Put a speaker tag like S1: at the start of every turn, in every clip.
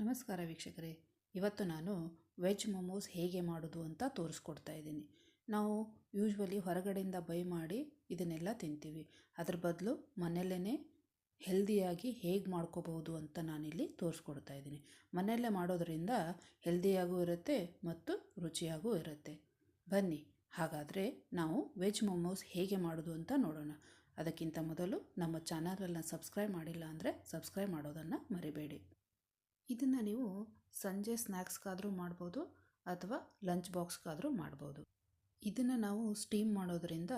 S1: ನಮಸ್ಕಾರ ವೀಕ್ಷಕರೇ. ಇವತ್ತು ನಾನು ವೆಜ್ ಮೊಮೋಸ್ ಹೇಗೆ ಮಾಡೋದು ಅಂತ ತೋರಿಸ್ಕೊಡ್ತಾ ಇದ್ದೀನಿ. ನಾವು ಯೂಶ್ವಲಿ ಹೊರಗಡೆಯಿಂದ ಬೈ ಮಾಡಿ ಇದನ್ನೆಲ್ಲ ತಿಂತೀವಿ. ಅದ್ರ ಬದಲು ಮನೆಯಲ್ಲೇ ಹೆಲ್ದಿಯಾಗಿ ಹೇಗೆ ಮಾಡ್ಕೋಬಹುದು ಅಂತ ನಾನಿಲ್ಲಿ ತೋರಿಸ್ಕೊಡ್ತಾ ಇದ್ದೀನಿ. ಮನೆಯಲ್ಲೇ ಮಾಡೋದರಿಂದ ಹೆಲ್ದಿಯಾಗೂ ಇರುತ್ತೆ ಮತ್ತು ರುಚಿಯಾಗೂ ಇರುತ್ತೆ. ಬನ್ನಿ, ಹಾಗಾದರೆ ನಾವು ವೆಜ್ ಮೊಮೋಸ್ ಹೇಗೆ ಮಾಡೋದು ಅಂತ ನೋಡೋಣ. ಅದಕ್ಕಿಂತ ಮೊದಲು ನಮ್ಮ ಚಾನಲನ್ನು ಸಬ್ಸ್ಕ್ರೈಬ್ ಮಾಡಿಲ್ಲ ಅಂದರೆ ಸಬ್ಸ್ಕ್ರೈಬ್ ಮಾಡೋದನ್ನು ಮರಿಬೇಡಿ. ಇದನ್ನು ನೀವು ಸಂಜೆ ಸ್ನ್ಯಾಕ್ಸ್ಗಾದರೂ ಮಾಡ್ಬೋದು ಅಥವಾ ಲಂಚ್ ಬಾಕ್ಸ್ಗಾದರೂ ಮಾಡ್ಬೋದು. ಇದನ್ನು ನಾವು ಸ್ಟೀಮ್ ಮಾಡೋದ್ರಿಂದ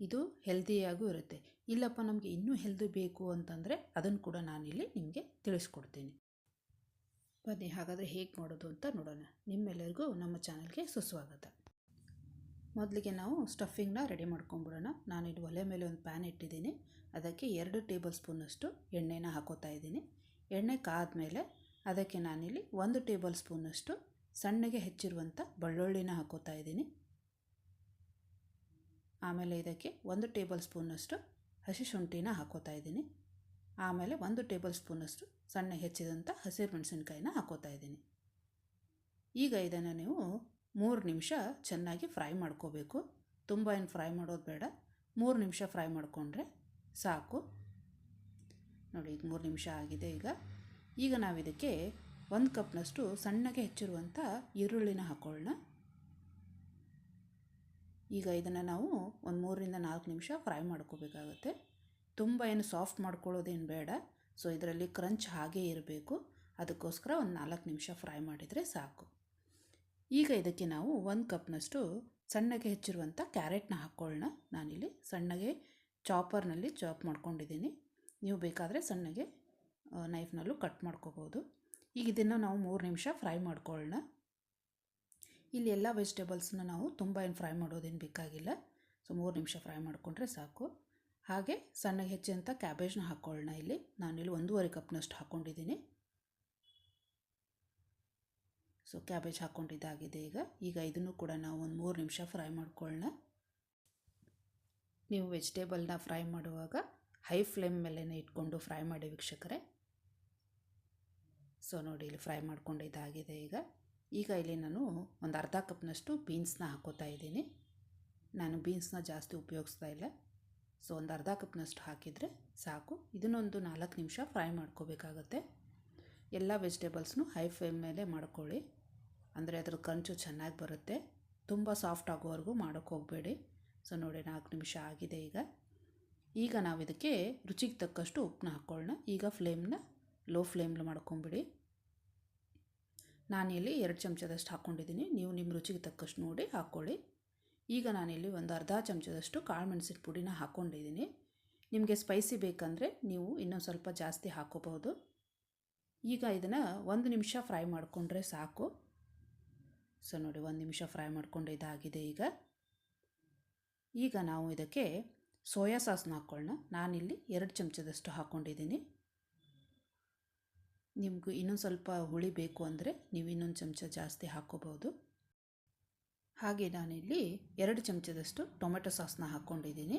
S1: ಇದು ಹೆಲ್ದಿಯಾಗೂ ಇರುತ್ತೆ. ಇಲ್ಲಪ್ಪ, ನಮಗೆ ಇನ್ನೂ ಹೆಲ್ದಿ ಬೇಕು ಅಂತಂದರೆ ಅದನ್ನು ಕೂಡ ನಾನಿಲ್ಲಿ ನಿಮಗೆ ತಿಳಿಸ್ಕೊಡ್ತೀನಿ. ಬನ್ನಿ, ಹಾಗಾದರೆ ಹೇಗೆ ಮಾಡೋದು ಅಂತ ನೋಡೋಣ. ನಿಮ್ಮೆಲ್ಲರಿಗೂ ನಮ್ಮ ಚಾನಲ್ಗೆ ಸುಸ್ವಾಗತ. ಮೊದಲಿಗೆ ನಾವು ಸ್ಟಫಿಂಗ್ನ ರೆಡಿ ಮಾಡ್ಕೊಂಬಿಡೋಣ. ನಾನಿಲ್ಲಿ ಒಲೆ ಮೇಲೆ ಒಂದು ಪ್ಯಾನ್ ಇಟ್ಟಿದ್ದೀನಿ. ಅದಕ್ಕೆ ಎರಡು ಟೇಬಲ್ ಸ್ಪೂನಷ್ಟು ಎಣ್ಣೆನ ಹಾಕೋತಾ ಇದ್ದೀನಿ. ಎಣ್ಣೆ ಕಾದ್ಮೇಲೆ ಅದಕ್ಕೆ ನಾನಿಲ್ಲಿ ಒಂದು ಟೇಬಲ್ ಸ್ಪೂನಷ್ಟು ಸಣ್ಣಗೆ ಹೆಚ್ಚಿರುವಂಥ ಬೆಳ್ಳುಳ್ಳಿನ ಹಾಕೋತಾ ಇದ್ದೀನಿ. ಆಮೇಲೆ ಇದಕ್ಕೆ ಒಂದು ಟೇಬಲ್ ಸ್ಪೂನಷ್ಟು ಹಸಿ ಶುಂಠಿನ ಹಾಕೋತಾ ಇದ್ದೀನಿ. ಆಮೇಲೆ ಒಂದು ಟೇಬಲ್ ಸ್ಪೂನಷ್ಟು ಸಣ್ಣ ಹೆಚ್ಚಿದಂಥ ಹಸಿರು ಮೆಣಸಿನ್ಕಾಯಿನ ಹಾಕೋತಾ ಇದ್ದೀನಿ. ಈಗ ಇದನ್ನು ನೀವು ಮೂರು ನಿಮಿಷ ಚೆನ್ನಾಗಿ ಫ್ರೈ ಮಾಡ್ಕೋಬೇಕು. ತುಂಬ ಏನು ಫ್ರೈ ಮಾಡೋದು ಬೇಡ. ಮೂರು ನಿಮಿಷ ಫ್ರೈ ಮಾಡಿಕೊಂಡ್ರೆ ಸಾಕು. ನೋಡಿ ಈಗ ಮೂರು ನಿಮಿಷ ಆಗಿದೆ ಈಗ. ಈಗ ನಾವು ಇದಕ್ಕೆ ಒಂದು ಕಪ್ನಷ್ಟು ಸಣ್ಣಗೆ ಹೆಚ್ಚಿರುವಂಥ ಈರುಳ್ಳಿನ ಹಾಕೊಳ್ಳೋಣ. ಈಗ ಇದನ್ನು ನಾವು ಒಂದು ಮೂರರಿಂದ ನಾಲ್ಕು ನಿಮಿಷ ಫ್ರೈ ಮಾಡ್ಕೋಬೇಕಾಗತ್ತೆ. ತುಂಬ ಏನು ಸಾಫ್ಟ್ ಮಾಡ್ಕೊಳ್ಳೋದೇನು ಬೇಡ. ಸೊ, ಇದರಲ್ಲಿ ಕ್ರಂಚ್ ಹಾಗೇ ಇರಬೇಕು. ಅದಕ್ಕೋಸ್ಕರ ಒಂದು ನಾಲ್ಕು ನಿಮಿಷ ಫ್ರೈ ಮಾಡಿದರೆ ಸಾಕು. ಈಗ ಇದಕ್ಕೆ ನಾವು ಒಂದು ಕಪ್ನಷ್ಟು ಸಣ್ಣಗೆ ಹೆಚ್ಚಿರುವಂಥ ಕ್ಯಾರೆಟ್ನ ಹಾಕ್ಕೊಳ್ಳೋಣ ನಾನಿಲ್ಲಿ ಸಣ್ಣಗೆ ಚಾಪರ್ನಲ್ಲಿ ಚಾಪ್ ಮಾಡ್ಕೊಂಡಿದ್ದೀನಿ. ನೀವು ಬೇಕಾದರೆ ಸಣ್ಣಗೆ ನೈಫ್ನಲ್ಲೂ ಕಟ್ ಮಾಡ್ಕೋಬೋದು. ಈಗ ಇದನ್ನು ನಾವು ಮೂರು ನಿಮಿಷ ಫ್ರೈ ಮಾಡ್ಕೊಳ್ಳೋಣ ಇಲ್ಲಿ ಎಲ್ಲ ವೆಜಿಟೇಬಲ್ಸ್ನ ನಾವು ತುಂಬ ಏನು ಫ್ರೈ ಮಾಡೋದೇನು ಬೇಕಾಗಿಲ್ಲ. ಸೊ ಮೂರು ನಿಮಿಷ ಫ್ರೈ ಮಾಡಿಕೊಂಡ್ರೆ ಸಾಕು. ಹಾಗೆ ಸಣ್ಣಗೆ ಹೆಚ್ಚಿನಂಥ ಕ್ಯಾಬೇಜ್ನ ಹಾಕ್ಕೊಳ್ಳೋಣ ಇಲ್ಲಿ. ನಾನಿಲ್ಲಿ ಒಂದೂವರೆ ಕಪ್ನಷ್ಟು ಹಾಕ್ಕೊಂಡಿದ್ದೀನಿ ಸೊ ಕ್ಯಾಬೇಜ್ ಹಾಕ್ಕೊಂಡಿದ್ದಾಗಿದೆ ಈಗ. ಈಗ ಇದನ್ನು ಕೂಡ ನಾವು ಒಂದು ಮೂರು ನಿಮಿಷ ಫ್ರೈ ಮಾಡ್ಕೊಳ್ಳೋಣ ನೀವು ವೆಜಿಟೇಬಲ್ನ ಫ್ರೈ ಮಾಡುವಾಗ ಹೈ ಫ್ಲೇಮ್ ಮೇಲೆ ಇಟ್ಕೊಂಡು ಫ್ರೈ ಮಾಡಿ ವೀಕ್ಷಕರೇ. ಸೊ ನೋಡಿ, ಇಲ್ಲಿ ಫ್ರೈ ಮಾಡ್ಕೊಂಡಿದ್ದಾಗಿದೆ ಈಗ. ಈಗ ಇಲ್ಲಿ ನಾನು ಒಂದು ಅರ್ಧ ಕಪ್ನಷ್ಟು ಬೀನ್ಸ್ನ ಹಾಕೋತಾ ಇದ್ದೀನಿ. ನಾನು ಬೀನ್ಸ್ನ ಜಾಸ್ತಿ ಉಪಯೋಗಿಸ್ತಾ ಇಲ್ಲ. ಸೊ ಒಂದು ಅರ್ಧ ಕಪ್ನಷ್ಟು ಹಾಕಿದರೆ ಸಾಕು. ಇದನ್ನೊಂದು ನಾಲ್ಕು ನಿಮಿಷ ಫ್ರೈ ಮಾಡ್ಕೋಬೇಕಾಗತ್ತೆ. ಎಲ್ಲ ವೆಜಿಟೇಬಲ್ಸ್ನು ಹೈ ಫ್ಲೇಮ್ ಮೇಲೆ ಮಾಡ್ಕೊಳ್ಳಿ. ಅಂದರೆ ಅದ್ರ ಕಂಚು ಚೆನ್ನಾಗಿ ಬರುತ್ತೆ. ತುಂಬ ಸಾಫ್ಟ್ ಆಗೋವರೆಗೂ ಮಾಡೋಕ್ಕೆ ಹೋಗಬೇಡಿ. ಸೊ ನೋಡಿ, ನಾಲ್ಕು ನಿಮಿಷ ಆಗಿದೆ ಈಗ. ಈಗ ನಾವು ಇದಕ್ಕೆ ರುಚಿಗೆ ತಕ್ಕಷ್ಟು ಉಪ್ಪನ್ನ ಹಾಕ್ಕೊಳ್ಳೋಣ. ಈಗ ಫ್ಲೇಮ್ನ ಲೋ ಫ್ಲೇಮ್ಲಿ ಮಾಡ್ಕೊಂಬಿಡಿ. ನಾನಿಲ್ಲಿ ಎರಡು ಚಮಚದಷ್ಟು ಹಾಕ್ಕೊಂಡಿದ್ದೀನಿ. ನೀವು ನಿಮ್ಮ ರುಚಿಗೆ ತಕ್ಕಷ್ಟು ನೋಡಿ ಹಾಕ್ಕೊಳ್ಳಿ. ಈಗ ನಾನಿಲ್ಲಿ ಒಂದು ಅರ್ಧ ಚಮಚದಷ್ಟು ಕಾಳು ಮೆಣಸಿನ ಪುಡಿನ ಹಾಕ್ಕೊಂಡಿದ್ದೀನಿ. ನಿಮಗೆ ಸ್ಪೈಸಿ ಬೇಕಂದರೆ ನೀವು ಇನ್ನೊಂದು ಸ್ವಲ್ಪ ಜಾಸ್ತಿ ಹಾಕೋಬಹುದು ಈಗ ಇದನ್ನು ಒಂದು ನಿಮಿಷ ಫ್ರೈ ಮಾಡಿಕೊಂಡ್ರೆ ಸಾಕು. ಸೊ, ನೋಡಿ ಒಂದು ನಿಮಿಷ ಫ್ರೈ ಮಾಡಿಕೊಂಡು ಇದಾಗಿದೆ ಈಗ. ಈಗ ನಾವು ಇದಕ್ಕೆ ಸೋಯಾ ಸಾಸ್ನ ಹಾಕ್ಕೊಳ್ಳೋಣ ನಾನಿಲ್ಲಿ ಎರಡು ಚಮಚದಷ್ಟು ಹಾಕ್ಕೊಂಡಿದ್ದೀನಿ. ನಿಮಗೂ ಇನ್ನೊಂದು ಸ್ವಲ್ಪ ಹುಳಿ ಬೇಕು ಅಂದರೆ ನೀವು ಇನ್ನೊಂದು ಚಮಚ ಜಾಸ್ತಿ ಹಾಕ್ಕೋಬೋದು ಹಾಗೆ ನಾನಿಲ್ಲಿ ಎರಡು ಚಮಚದಷ್ಟು ಟೊಮೆಟೊ ಸಾಸ್ನ ಹಾಕ್ಕೊಂಡಿದ್ದೀನಿ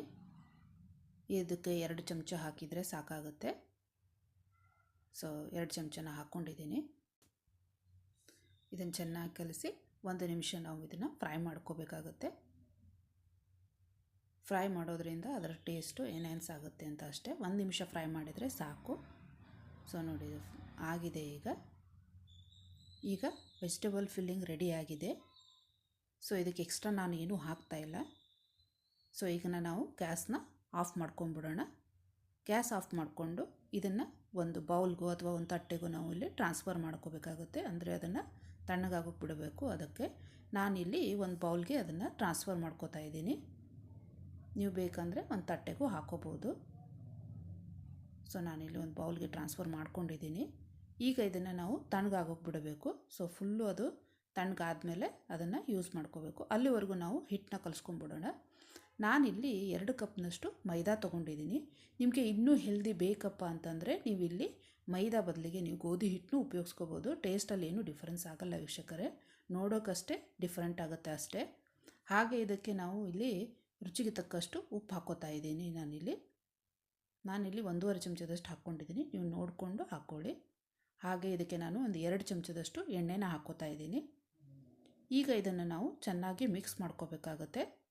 S1: ಇದಕ್ಕೆ ಎರಡು ಚಮಚ ಹಾಕಿದರೆ ಸಾಕಾಗುತ್ತೆ. ಸೊ ಎರಡು ಚಮಚನ ಹಾಕ್ಕೊಂಡಿದ್ದೀನಿ ಇದನ್ನು ಚೆನ್ನಾಗಿ ಕಲಿಸಿ ಒಂದು ನಿಮಿಷ ನಾವು ಇದನ್ನು ಫ್ರೈ ಮಾಡ್ಕೋಬೇಕಾಗುತ್ತೆ. ಫ್ರೈ ಮಾಡೋದ್ರಿಂದ ಅದರ ಟೇಸ್ಟು ಎನ್ಹ್ಯಾನ್ಸ್ ಆಗುತ್ತೆ ಅಂತ ಅಷ್ಟೇ. ಒಂದು ನಿಮಿಷ ಫ್ರೈ ಮಾಡಿದರೆ ಸಾಕು. ಸೊ ನೋಡಿ ಆಗಿದೆ ಈಗ. ಈಗ ವೆಜಿಟೇಬಲ್ ಫಿಲ್ಲಿಂಗ್ ರೆಡಿ ಆಗಿದೆ. ಸೊ ಇದಕ್ಕೆ ಎಕ್ಸ್ಟ್ರಾ ನಾನು ಏನೂ ಹಾಕ್ತಾಯಿಲ್ಲ ಸೊ ಈಗ ನಾವು ಗ್ಯಾಸ್ನ ಆಫ್ ಮಾಡ್ಕೊಂಬಿಡೋಣ ಗ್ಯಾಸ್ ಆಫ್ ಮಾಡಿಕೊಂಡು ಇದನ್ನು ಒಂದು ಬೌಲ್ಗೋ ಅಥವಾ ಒಂದು ತಟ್ಟೆಗೂ ನಾವು ಇಲ್ಲಿ ಟ್ರಾನ್ಸ್ಫರ್ ಮಾಡ್ಕೋಬೇಕಾಗುತ್ತೆ. ಅಂದರೆ ಅದನ್ನು ತಣ್ಣಗಾಗೋಕ್ಕೆ ಬಿಡಬೇಕು ಅದಕ್ಕೆ ನಾನಿಲ್ಲಿ ಒಂದು ಬೌಲ್ಗೆ ಅದನ್ನು ಟ್ರಾನ್ಸ್ಫರ್ ಮಾಡ್ಕೋತಾ ಇದ್ದೀನಿ. ನೀವು ಬೇಕಂದರೆ ಒಂದು ತಟ್ಟೆಗೂ ಹಾಕೋಬೋದು. ಸೊ ನಾನಿಲ್ಲಿ ಒಂದು ಬೌಲ್ಗೆ ಟ್ರಾನ್ಸ್ಫರ್ ಮಾಡ್ಕೊಂಡಿದ್ದೀನಿ. ಈಗ ಇದನ್ನು ನಾವು ತಣ್ಣಗಾಗೋಕ್ಕೆ ಬಿಡಬೇಕು ಸೊ ಫುಲ್ಲು ಅದು ತಣ್ಣಗಾದ್ಮೇಲೆ ಅದನ್ನು ಯೂಸ್ ಮಾಡ್ಕೋಬೇಕು. ಅಲ್ಲಿವರೆಗೂ ನಾವು ಹಿಟ್ಟನ್ನ ಕಲಿಸ್ಕೊಂಡ್ಬಿಡೋಣ ನಾನಿಲ್ಲಿ ಎರಡು ಕಪ್ನಷ್ಟು ಮೈದಾ ತೊಗೊಂಡಿದ್ದೀನಿ. ನಿಮಗೆ ಇನ್ನೂ ಹೆಲ್ದಿ ಬೇಕಪ್ಪ ಅಂತಂದರೆ ನೀವು ಇಲ್ಲಿ ಮೈದಾ ಬದಲಿಗೆ ನೀವು ಗೋಧಿ ಹಿಟ್ಟನ್ನು ಉಪಯೋಗಿಸ್ಕೋಬೋದು. ಟೇಸ್ಟಲ್ಲಿ ಏನೂ ಡಿಫ್ರೆನ್ಸ್ ಆಗಲ್ಲ ವೀಕ್ಷಕರೇ. ನೋಡೋಕ್ಕಷ್ಟೇ ಡಿಫ್ರೆಂಟ್ ಆಗುತ್ತೆ ಅಷ್ಟೇ. ಹಾಗೆ ಇದಕ್ಕೆ ನಾವು ಇಲ್ಲಿ ರುಚಿಗೆ ತಕ್ಕಷ್ಟು ಉಪ್ಪು ಹಾಕೋತಾ ಇದ್ದೀನಿ ನಾನಿಲ್ಲಿ. ನಾನಿಲ್ಲಿ ಒಂದೂವರೆ ಚಮಚದಷ್ಟು ಹಾಕ್ಕೊಂಡಿದ್ದೀನಿ. ನೀವು ನೋಡಿಕೊಂಡು ಹಾಕ್ಕೊಳ್ಳಿ. ಹಾಗೆ ಇದಕ್ಕೆ ನಾನು ಒಂದು ಎರಡು ಚಮಚದಷ್ಟು ಎಣ್ಣೆನ ಹಾಕ್ಕೋತಾ ಇದ್ದೀನಿ. ಈಗ ಇದನ್ನು ನಾವು ಚೆನ್ನಾಗಿ ಮಿಕ್ಸ್ ಮಾಡ್ಕೋಬೇಕಾಗತ್ತೆ.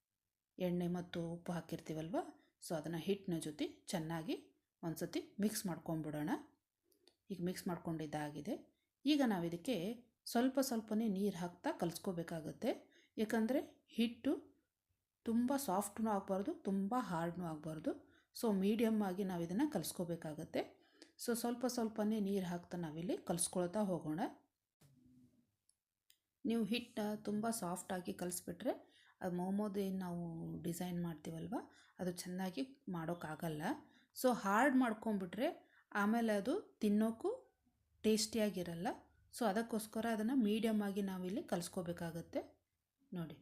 S1: ಎಣ್ಣೆ ಮತ್ತು ಉಪ್ಪು ಹಾಕಿರ್ತೀವಲ್ವ? ಸೊ, ಅದನ್ನು ಹಿಟ್ಟಿನ ಜೊತೆ ಚೆನ್ನಾಗಿ ಒಂದು ಸತಿ ಮಿಕ್ಸ್ ಮಾಡ್ಕೊಂಬಿಡೋಣ ಈಗ ಮಿಕ್ಸ್ ಮಾಡ್ಕೊಂಡಿದ್ದಾಗಿದೆ. ಈಗ ನಾವು ಇದಕ್ಕೆ ಸ್ವಲ್ಪ ಸ್ವಲ್ಪನೇ ನೀರು ಹಾಕ್ತಾ ಕಲಿಸ್ಕೋಬೇಕಾಗತ್ತೆ. ಯಾಕಂದರೆ ಹಿಟ್ಟು ತುಂಬ ಸಾಫ್ಟ್ನೂ ಆಗಬಾರ್ದು, ತುಂಬ ಹಾರ್ಡ್ನೂ ಆಗಬಾರ್ದು. ಸೊ, ಮೀಡಿಯಮ್ ಆಗಿ ನಾವು ಇದನ್ನು ಕಲಿಸ್ಕೋಬೇಕಾಗತ್ತೆ. ಸೊ ಸ್ವಲ್ಪ ಸ್ವಲ್ಪನೇ ನೀರು ಹಾಕ್ತಾ ನಾವಿಲ್ಲಿ ಕಲಿಸ್ಕೊಳ್ತಾ ಹೋಗೋಣ. ನೀವು ಹಿಟ್ಟನ್ನ ತುಂಬ ಸಾಫ್ಟಾಗಿ ಕಲಿಸ್ಬಿಟ್ರೆ ಅದು ಮೋಮೋದು ಏನು ನಾವು ಡಿಸೈನ್ ಮಾಡ್ತೀವಲ್ವ, ಅದು ಚೆನ್ನಾಗಿ ಮಾಡೋಕ್ಕಾಗಲ್ಲ. ಸೊ ಹಾರ್ಡ್ ಮಾಡ್ಕೊಂಬಿಟ್ರೆ ಆಮೇಲೆ ಅದು ತಿನ್ನೋಕ್ಕೂ ಟೇಸ್ಟಿಯಾಗಿರಲ್ಲ ಸೊ ಅದಕ್ಕೋಸ್ಕರ ಅದನ್ನು ಮೀಡಿಯಮ್ ಆಗಿ ನಾವಿಲ್ಲಿ ಕಲಿಸ್ಕೋಬೇಕಾಗತ್ತೆ. ನೋಡಿ,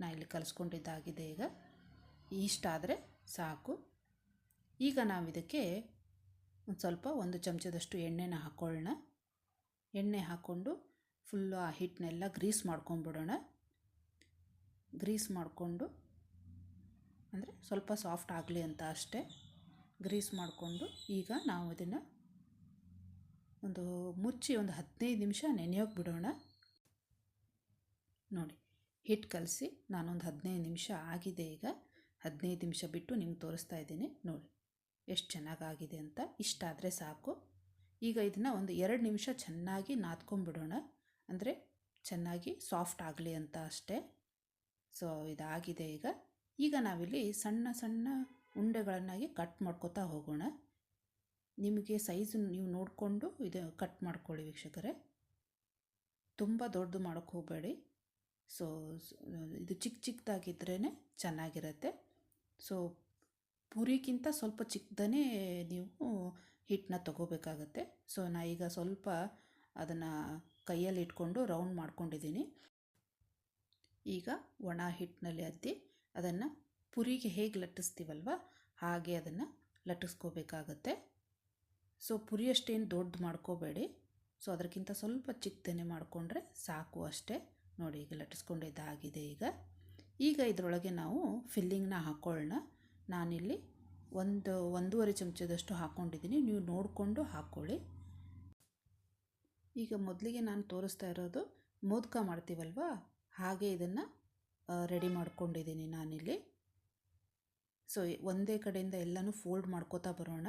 S1: ನಾ ಇಲ್ಲಿ ಕಲಿಸ್ಕೊಂಡಿದ್ದಾಗಿದೆ ಈಗ. ಇಷ್ಟಾದರೆ ಸಾಕು. ಈಗ ನಾವು ಇದಕ್ಕೆ ಒಂದು ಸ್ವಲ್ಪ ಒಂದು ಚಮಚದಷ್ಟು ಎಣ್ಣೆನ ಹಾಕ್ಕೊಳ್ಳೋಣ ಎಣ್ಣೆ ಹಾಕ್ಕೊಂಡು ಫುಲ್ಲು ಆ ಹಿಟ್ಟನ್ನೆಲ್ಲ ಗ್ರೀಸ್ ಮಾಡ್ಕೊಂಬಿಡೋಣ. ಗ್ರೀಸ್ ಮಾಡಿಕೊಂಡು, ಅಂದರೆ ಸ್ವಲ್ಪ ಸಾಫ್ಟ್ ಆಗಲಿ ಅಂತ ಅಷ್ಟೇ. ಗ್ರೀಸ್ ಮಾಡಿಕೊಂಡು ಈಗ ನಾವು ಇದನ್ನು ಒಂದು ಮುಚ್ಚಿ ಒಂದು ಹದಿನೈದು ನಿಮಿಷ ನೆನೆಯೋಕೆ ಬಿಡೋಣ. ನೋಡಿ ಹಿಟ್ಟು ಕಲಸಿ ನಾನೊಂದು ಹದಿನೈದು ನಿಮಿಷ ಆಗಿದೆ ಈಗ. ಹದಿನೈದು ನಿಮಿಷ ಬಿಟ್ಟು ನಿಮ್ಗೆ ತೋರಿಸ್ತಾ ಇದ್ದೀನಿ. ನೋಡಿ. ಎಷ್ಟು ಚೆನ್ನಾಗಾಗಿದೆ ಅಂತ ಇಷ್ಟಾದರೆ ಸಾಕು. ಈಗ ಇದನ್ನು ಒಂದು ಎರಡು ನಿಮಿಷ ಚೆನ್ನಾಗಿ ನಾದ್ಕೊಂಬಿಡೋಣ ಅಂದರೆ ಚೆನ್ನಾಗಿ ಸಾಫ್ಟ್ ಆಗಲಿ ಅಂತ ಅಷ್ಟೇ. ಸೊ ಇದಾಗಿದೆ ಈಗ. ಈಗ ನಾವಿಲ್ಲಿ ಸಣ್ಣ ಸಣ್ಣ ಉಂಡೆಗಳನ್ನಾಗಿ ಕಟ್ ಮಾಡ್ಕೋತಾ ಹೋಗೋಣ. ನಿಮಗೆ ಸೈಜ್ ನೀವು ನೋಡಿಕೊಂಡು ಇದು ಕಟ್ ಮಾಡ್ಕೊಳ್ಳಿ ವೀಕ್ಷಕರೇ. ತುಂಬ ದೊಡ್ಡದು ಮಾಡೋಕ್ಕೆ ಹೋಗಬೇಡಿ. ಸೊ ಇದು ಚಿಕ್ಕ ಚಿಕ್ಕದಾಗಿದ್ರೇ ಚೆನ್ನಾಗಿರುತ್ತೆ. ಸೊ ಪುರಿಗಿಂತ ಸ್ವಲ್ಪ ಚಿಕ್ಕದನೇ ನೀವು ಹಿಟ್ಟನ್ನ ತಗೋಬೇಕಾಗತ್ತೆ. ಸೊ ನಾ ಈಗ ಸ್ವಲ್ಪ ಅದನ್ನು ಕೈಯಲ್ಲಿ ಇಟ್ಕೊಂಡು ರೌಂಡ್ ಮಾಡ್ಕೊಂಡಿದ್ದೀನಿ. ಈಗ ಒಣ ಹಿಟ್ಟಿನಲ್ಲಿ ಅದ್ದಿ ಅದನ್ನು ಪುರಿಗೆ ಹೇಗೆ ಲಟ್ಟಿಸ್ತೀವಲ್ವ ಹಾಗೆ ಅದನ್ನು ಲಟ್ಟಿಸ್ಕೋಬೇಕಾಗತ್ತೆ. ಸೊ ಪುರಿ ಅಷ್ಟೇನು ದೊಡ್ಡ ಮಾಡ್ಕೋಬೇಡಿ. ಸೊ ಅದಕ್ಕಿಂತ ಸ್ವಲ್ಪ ಚಿಕ್ಕದನ್ನೇ ಮಾಡಿಕೊಂಡ್ರೆ ಸಾಕು ಅಷ್ಟೇ. ನೋಡಿ, ಈಗ ಲಟ್ಟಿಸ್ಕೊಂಡಿದ್ದಾಗಿದೆ ಈಗ. ಈಗ ಇದರೊಳಗೆ ನಾವು ಫಿಲ್ಲಿಂಗ್ನ ಹಾಕ್ಕೊಳ್ಳೋಣ ನಾನಿಲ್ಲಿ ಒಂದು, ಒಂದೂವರೆ ಚಮಚದಷ್ಟು ಹಾಕ್ಕೊಂಡಿದ್ದೀನಿ ನೀವು ನೋಡಿಕೊಂಡು ಹಾಕ್ಕೊಳ್ಳಿ ಈಗ ಮೊದಲಿಗೆ ನಾನು ತೋರಿಸ್ತಾ ಇರೋದು ಮೋದಕ ಮಾಡ್ತೀವಲ್ವ? ಹಾಗೆ ಇದನ್ನು ರೆಡಿ ಮಾಡ್ಕೊಂಡಿದ್ದೀನಿ ನಾನಿಲ್ಲಿ. ಸೊ ಒಂದೇ ಕಡೆಯಿಂದ ಎಲ್ಲನೂ ಫೋಲ್ಡ್ ಮಾಡ್ಕೋತಾ ಬರೋಣ.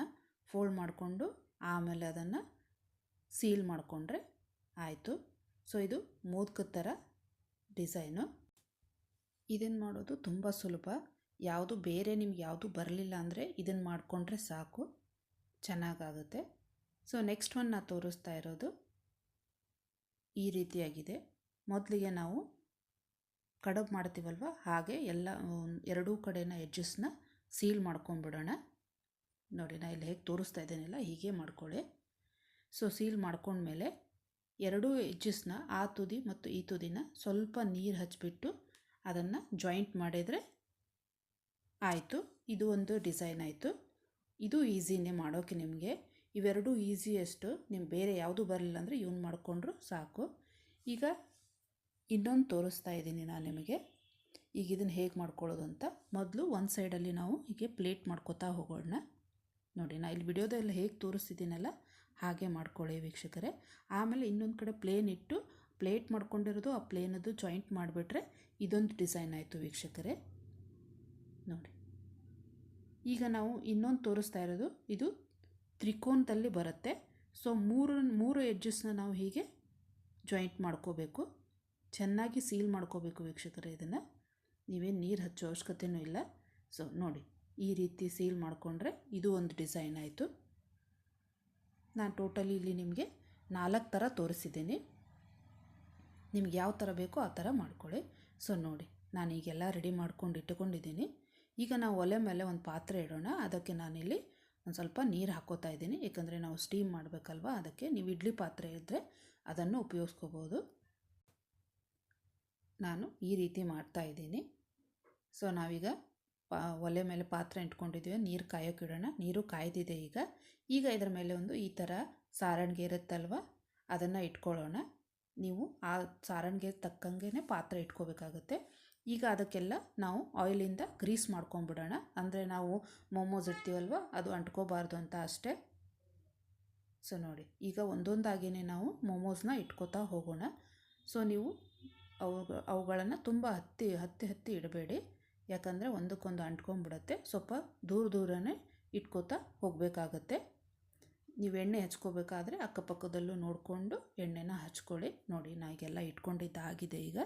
S1: ಫೋಲ್ಡ್ ಮಾಡಿಕೊಂಡು ಆಮೇಲೆ ಅದನ್ನು ಸೀಲ್ ಮಾಡಿಕೊಂಡ್ರೆ ಆಯಿತು. ಸೊ ಇದು ಮೋದಕದ ಥರ ಡಿಸೈನು ಇದನ್ನು ಮಾಡೋದು? ತುಂಬ ಸುಲಭ. ಯಾವುದು ಬೇರೆ ನಿಮ್ಗೆ ಯಾವುದು ಬರಲಿಲ್ಲ ಅಂದರೆ ಇದನ್ನು ಮಾಡಿಕೊಂಡ್ರೆ ಸಾಕು. ಚೆನ್ನಾಗಾಗುತ್ತೆ. ಸೊ ನೆಕ್ಸ್ಟ್ ಒನ್ ನಾನು ತೋರಿಸ್ತಾ ಇರೋದು ಈ ರೀತಿಯಾಗಿದೆ. ಮೊದಲಿಗೆ ನಾವು ಕಡುಬು ಮಾಡ್ತೀವಲ್ವ? ಹಾಗೆ ಎಲ್ಲ ಎರಡೂ ಕಡೆನ ಎಡ್ಜಸ್ನ ಸೀಲ್ ಮಾಡ್ಕೊಂಡ್ಬಿಡೋಣ. ನೋಡಿ ನಾನು ಇಲ್ಲಿ ಹೇಗೆ ತೋರಿಸ್ತಾ ಇದ್ದೇನೆಲ್ಲ, ಹೀಗೆ ಮಾಡ್ಕೊಳ್ಳಿ. ಸೊ ಸೀಲ್ ಮಾಡ್ಕೊಂಡ್ಮೇಲೆ ಎರಡೂ ಎಜ್ಜಸ್ನ ಆ ತುದಿ ಮತ್ತು ಈ ತುದಿನ ಸ್ವಲ್ಪ ನೀರು ಹಚ್ಚಿಬಿಟ್ಟು ಅದನ್ನು ಜಾಯಿಂಟ್ ಮಾಡಿದರೆ ಆಯಿತು. ಇದು ಒಂದು ಡಿಸೈನ್ ಆಯಿತು. ಇದು ಈಸಿನೇ ಮಾಡೋಕ್ಕೆ ನಿಮಗೆ. ಇವೆರಡೂ ಈಸಿಯೆಸ್ಟು. ನಿಮ್ಗೆ ಬೇರೆ ಯಾವುದು ಬರಲಿಲ್ಲ ಅಂದರೆ ಇವ್ನು ಮಾಡಿಕೊಂಡ್ರು ಸಾಕು. ಈಗ ಇನ್ನೊಂದು ತೋರಿಸ್ತಾ ಇದ್ದೀನಿ ನಾನು ನಿಮಗೆ. ಈಗ ಇದನ್ನು ಹೇಗೆ ಮಾಡ್ಕೊಳ್ಳೋದು ಅಂತ. ಮೊದಲು ಒಂದು ಸೈಡಲ್ಲಿ ನಾವು ಹೀಗೆ ಪ್ಲೇಟ್ ಮಾಡ್ಕೋತಾ ಹೋಗೋಣ. ನೋಡಿ, ನಾ ಇಲ್ಲಿ ವಿಡಿಯೋದಲ್ಲಿ ಹೇಗೆ ತೋರಿಸ್ತಿದ್ದೀನಲ್ಲ, ಹಾಗೆ ಮಾಡ್ಕೊಳ್ಳಿ ವೀಕ್ಷಕರೇ. ಆಮೇಲೆ ಇನ್ನೊಂದು ಕಡೆ ಪ್ಲೇನ್ ಇಟ್ಟು ಪ್ಲೇಟ್ ಮಾಡ್ಕೊಂಡಿರೋದು ಆ ಪ್ಲೇನದು ಜಾಯಿಂಟ್ ಮಾಡಿಬಿಟ್ರೆ ಇದೊಂದು ಡಿಸೈನ್ ಆಯಿತು ವೀಕ್ಷಕರೇ. ನೋಡಿ. ಈಗ ನಾವು ಇನ್ನೊಂದು ತೋರಿಸ್ತಾ ಇರೋದು. ಇದು ತ್ರಿಕೋನದಲ್ಲಿ ಬರುತ್ತೆ. ಸೊ ಮೂರು ಮೂರು ಎಡ್ಜಸ್ನ ನಾವು ಹೀಗೆ ಜಾಯಿಂಟ್ ಮಾಡ್ಕೋಬೇಕು. ಚೆನ್ನಾಗಿ ಸೀಲ್ ಮಾಡ್ಕೋಬೇಕು ವೀಕ್ಷಕರೇ ಇದನ್ನು. ನೀವೇನು ನೀರು ಹಚ್ಚೋ ಅವಶ್ಯಕತೆಯೂ ಇಲ್ಲ. ಸೊ ನೋಡಿ, ಈ ರೀತಿ ಸೀಲ್ ಮಾಡಿಕೊಂಡ್ರೆ ಇದು ಒಂದು ಡಿಸೈನ್ ಆಯಿತು. ನಾನು ಟೋಟಲಿ ಇಲ್ಲಿ ನಿಮಗೆ ನಾಲ್ಕು ಥರ ತೋರಿಸಿದ್ದೀನಿ. ನಿಮ್ಗೆ ಯಾವ ಥರ ಬೇಕೋ ಆ ಥರ ಮಾಡ್ಕೊಳ್ಳಿ. ಸೊ ನೋಡಿ, ನಾನು ಈಗೆಲ್ಲ ರೆಡಿ ಮಾಡ್ಕೊಂಡು ಇಟ್ಟುಕೊಂಡಿದ್ದೀನಿ. ಈಗ ನಾವು ಒಲೆ ಮೇಲೆ ಒಂದು ಪಾತ್ರೆ ಇಡೋಣ. ಅದಕ್ಕೆ ನಾನಿಲ್ಲಿ ಒಂದು ಸ್ವಲ್ಪ ನೀರು ಹಾಕೋತಾ ಇದ್ದೀನಿ. ಏಕೆಂದರೆ ನಾವು ಸ್ಟೀಮ್ ಮಾಡಬೇಕಲ್ವ? ಅದಕ್ಕೆ ನೀವು ಇಡ್ಲಿ ಪಾತ್ರೆ ಇದ್ದರೆ ಅದನ್ನು ಉಪಯೋಗಿಸ್ಕೋಬೋದು. ನಾನು ಈ ರೀತಿ ಮಾಡ್ತಾ ಇದ್ದೀನಿ. ಸೊ ನಾವೀಗ ಪಾ, ಒಲೆ ಮೇಲೆ ಪಾತ್ರೆ ಇಟ್ಕೊಂಡಿದ್ದೀವಿ. ನೀರು ಕಾಯೋಕೆ ಇಡೋಣ. ನೀರು ಕಾಯ್ದಿದೆ ಈಗ. ಈಗ ಇದರ ಮೇಲೆ ಒಂದು ಈ ಥರ ಸಾರಣಿಗೆ ಇರುತ್ತಲ್ವ? ಅದನ್ನು ಇಟ್ಕೊಳ್ಳೋಣ. ನೀವು ಆ ಸಾರಣಿಗೆ ತಕ್ಕಂಗೆ ಪಾತ್ರೆ ಇಟ್ಕೋಬೇಕಾಗುತ್ತೆ. ಈಗ ಅದಕ್ಕೆಲ್ಲ ನಾವು ಆಯಿಲಿಂದ ಗ್ರೀಸ್ ಮಾಡ್ಕೊಂಬಿಡೋಣ. ಅಂದರೆ ನಾವು ಮೋಮೋಸ್ ಇಡ್ತೀವಲ್ವ, ಅದು ಅಂಟ್ಕೋಬಾರ್ದು ಅಂತ ಅಷ್ಟೇ. ಸೊ ನೋಡಿ, ಈಗ ಒಂದೊಂದಾಗಿಯೇ ನಾವು ಮೊಮೋಸ್ನ ಇಟ್ಕೋತಾ ಹೋಗೋಣ. ಸೊ ನೀವು ಅವು, ಅವುಗಳನ್ನು ತುಂಬ ಹತ್ತಿ ಹತ್ತಿ ಹತ್ತಿ ಇಡಬೇಡಿ. ಯಾಕಂದರೆ ಒಂದಕ್ಕೊಂದು ಅಂಟ್ಕೊಂಡ್ಬಿಡತ್ತೆ ಸ್ವಲ್ಪ ದೂರ ದೂರನೇ ಇಟ್ಕೋತಾ ಹೋಗಬೇಕಾಗತ್ತೆ. ನೀವು ಎಣ್ಣೆ ಹಚ್ಕೋಬೇಕಾದ್ರೆ ಅಕ್ಕಪಕ್ಕದಲ್ಲೂ ನೋಡಿಕೊಂಡು ಎಣ್ಣೆನ ಹಚ್ಕೊಳ್ಳಿ. ನೋಡಿ ನಾ ಈಗೆಲ್ಲ ಇಟ್ಕೊಂಡಿದ್ದಾಗಿದೆ ಈಗ.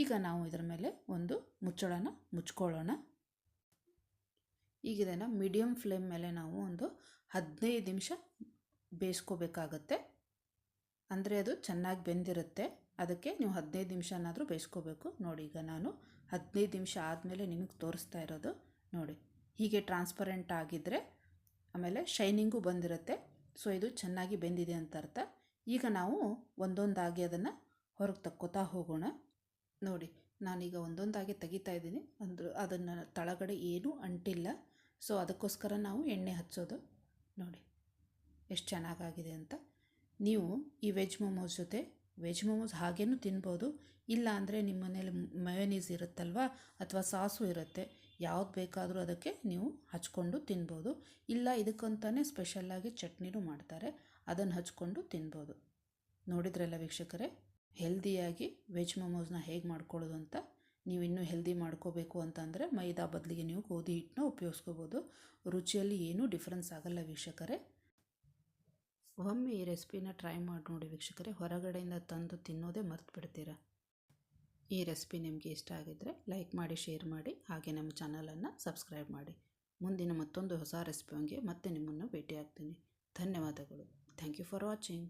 S1: ಈಗ ನಾವು ಇದರ ಮೇಲೆ ಒಂದು ಮುಚ್ಚಳನ ಮುಚ್ಕೊಳ್ಳೋಣ. ಈಗ ಇದನ್ನು ಮೀಡಿಯಮ್ ಫ್ಲೇಮ್ ಮೇಲೆ ನಾವು ಒಂದು ಹದಿನೈದು ನಿಮಿಷ ಬೇಯಿಸ್ಕೋಬೇಕಾಗತ್ತೆ. ಅಂದರೆ ಅದು ಚೆನ್ನಾಗಿ ಬೆಂದಿರುತ್ತೆ. ಅದಕ್ಕೆ ನೀವು ಹದಿನೈದು ನಿಮಿಷನಾದರೂ ಬೇಯಿಸ್ಕೋಬೇಕು. ನೋಡಿ ಈಗ ನಾನು ಹದಿನೈದು ನಿಮಿಷ ಆದಮೇಲೆ ನಿಮಗೆ ತೋರಿಸ್ತಾ ಇರೋದು. ನೋಡಿ, ಹೀಗೆ ಟ್ರಾನ್ಸ್ಪರೆಂಟ್ ಆಗಿದ್ದರೆ ಆಮೇಲೆ ಶೈನಿಂಗು ಬಂದಿರುತ್ತೆ. ಸೊ ಇದು ಚೆನ್ನಾಗಿ ಬೆಂದಿದೆ ಅಂತ ಅರ್ಥ. ಈಗ ನಾವು ಒಂದೊಂದಾಗಿ ಅದನ್ನು ಹೊರಗೆ ತಕ್ಕೋತಾ ಹೋಗೋಣ. ನೋಡಿ, ನಾನೀಗ ಒಂದೊಂದಾಗಿ ತೆಗಿತಾ ಇದ್ದೀನಿ. ಅಂದ್ರೆ ಅದನ್ನು ತಳಗಡೆ ಏನೂ ಅಂಟಿಲ್ಲ. ಸೊ ಅದಕ್ಕೋಸ್ಕರ ನಾವು ಎಣ್ಣೆ ಹಚ್ಚೋದು. ನೋಡಿ, ಎಷ್ಟು ಚೆನ್ನಾಗಾಗಿದೆ ಅಂತ. ನೀವು ಈ ವೆಜ್ ಮೊಮೋಸ್ ಜೊತೆ, ವೆಜ್ ಮೊಮೋಸ್ ಹಾಗೇನು ತಿನ್ಬೋದು. ಇಲ್ಲ ಅಂದರೆ ನಿಮ್ಮ ಮನೇಲಿ ಮಯೋನೀಸ್ ಇರುತ್ತಲ್ವ? ಅಥವಾ ಸಾಸು ಇರುತ್ತೆ. ಯಾವ್ದು ಬೇಕಾದರೂ ಅದಕ್ಕೆ ನೀವು ಹಚ್ಕೊಂಡು ತಿನ್ಬೋದು. ಇಲ್ಲ ಇದಕ್ಕಂತಲೇ ಸ್ಪೆಷಲ್ಲಾಗಿ ಚಟ್ನಿನೂ ಮಾಡ್ತಾರೆ. ಅದನ್ನು ಹಚ್ಕೊಂಡು ತಿನ್ಬೋದು. ನೋಡಿದ್ರಲ್ಲ ವೀಕ್ಷಕರೇ? ಹೆಲ್ದಿಯಾಗಿ ವೆಜ್ ಮೊಮೋಸ್ನ ಹೇಗೆ ಮಾಡ್ಕೊಳ್ಳೋದು ಅಂತ ನೀವು ಇನ್ನೂ ಹೆಲ್ದಿ ಮಾಡ್ಕೋಬೇಕು ಅಂತಂದರೆ ಮೈದಾ ಬದಲಿಗೆ ನೀವು ಗೋಧಿ ಹಿಟ್ಟನ್ನ ಉಪಯೋಗಿಸ್ಕೋಬೋದು. ರುಚಿಯಲ್ಲಿ ಏನೂ ಡಿಫ್ರೆನ್ಸ್ ಆಗಲ್ಲ ವೀಕ್ಷಕರೇ. ಒಮ್ಮೆ ಈ ರೆಸಿಪಿನ ಟ್ರೈ ಮಾಡಿ ನೋಡಿ ವೀಕ್ಷಕರೇ, ಹೊರಗಡೆಯಿಂದ ತಂದು ತಿನ್ನೋದೇ ಮರ್ತು ಬಿಡ್ತೀರಾ ಈ ರೆಸಿಪಿ ನಿಮಗೆ ಇಷ್ಟ ಆಗಿದ್ದರೆ ಲೈಕ್ ಮಾಡಿ ಶೇರ್ ಮಾಡಿ, ಹಾಗೆ ನಮ್ಮ ಚಾನಲನ್ನು ಸಬ್ಸ್ಕ್ರೈಬ್ ಮಾಡಿ. ಮುಂದಿನ ಮತ್ತೊಂದು ಹೊಸ ರೆಸಿಪಿಯೊಂದಿಗೆ ಮತ್ತೆ ನಿಮ್ಮನ್ನು ಭೇಟಿಯಾಗ್ತೀನಿ. ಧನ್ಯವಾದಗಳು. Thank you for watching